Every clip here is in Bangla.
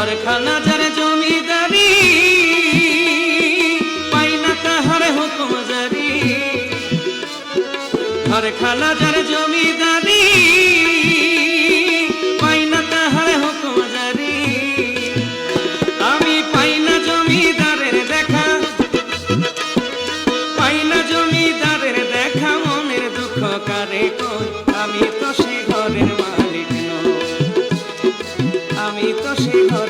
ঘরখানা যার জমিদারি পাই তাহার হুকুম জারি। ঘরখানা যার জমিদারি তাহার হুকুম জারি। আমি পাই না জমিদারের দেখা, পাই না জমিদারের দেখা, মনের দুঃখ কারে আমি তো সে ঘরের নই। আমি তো সে ঘরের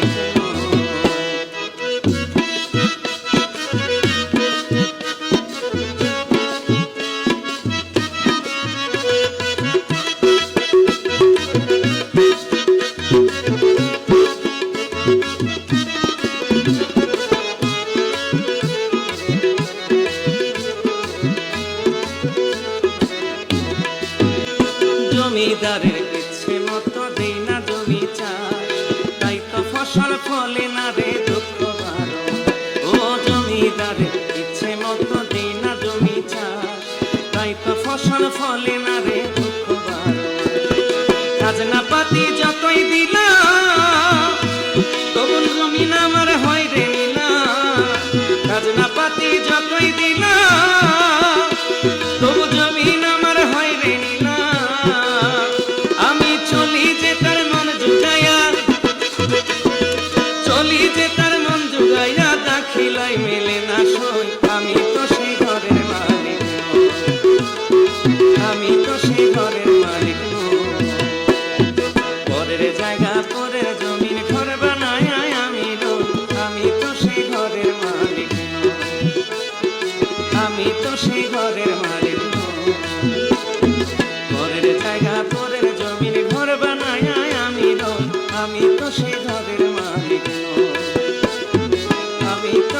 জমিদারের ইচ্ছে মতো দেই না জমি চাই তাই তো ফসল ফলে না রে দুঃখ ও জমিদারের ইচ্ছে মতো দেই না জমি তাই তো ফসল ফলে না রে আমি তো সেই ঘরের মালিক। ঘরের জায়গা পরের জমির ঘর বানায় আমি আমি তো সেই ঘরের মালিক। আমি তো